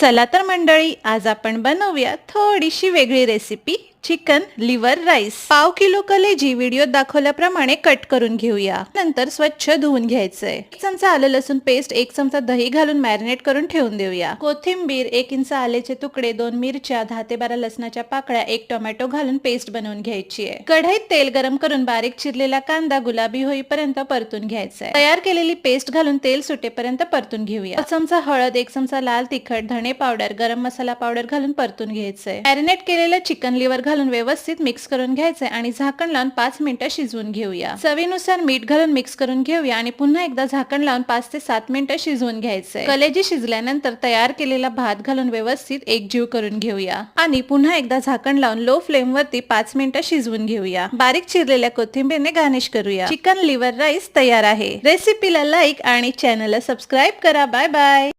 चला तर मंडळी आज आपण बनवूया थोडीशी वेगळी रेसिपी चिकन लिव्हर राईस पाव किलो कलेजी व्हिडिओत दाखवल्याप्रमाणे कट करून घेऊया. नंतर स्वच्छ धुवून घ्यायचंय. एक चमचा आलं लसूण पेस्ट एक चमचा दही घालून मॅरिनेट करून ठेवून देऊया. कोथिंबीर एक इंच आलेचे तुकडे दोन मिरच्या दहा ते बारा लसणाच्या पाकळ्या एक टोमॅटो घालून पेस्ट बनवून घ्यायची आहे कढईत तेल गरम करून बारीक चिरलेला कांदा गुलाबी होईपर्यंत परतून घ्यायचा आहे तयार केलेली पेस्ट घालून तेल सुटेपर्यंत परतून घेऊया. चमचा हळद एक चमचा लाल तिखट धणे पावडर गरम मसाला पावडर घालून परतून घ्यायचंय. मॅरिनेट केलेलं चिकन लिव्हर घालून व्यवस्थित मिक्स करून घ्यायचे आणि झाकण लावून पाच मिनिटं शिजवून घेऊया. चवीनुसार मीठ घालून मिक्स करून घेऊया आणि पुन्हा एकदा झाकण लावून पाच ते सात मिनिटं शिजवून घ्यायचंय. कलेजी शिजल्यानंतर तयार केलेला भात घालून व्यवस्थित एकजीव करून घेऊया. आणि पुन्हा एकदा झाकण लावून लो फ्लेम वरती पाच मिनिटं शिजवून घेऊया. बारीक चिरलेल्या कोथिंबीरने गार्निश करूया. चिकन लिव्हर राईस तयार आहे. रेसिपीला लाईक आणि चॅनलला सबस्क्राईब करा. Bye bye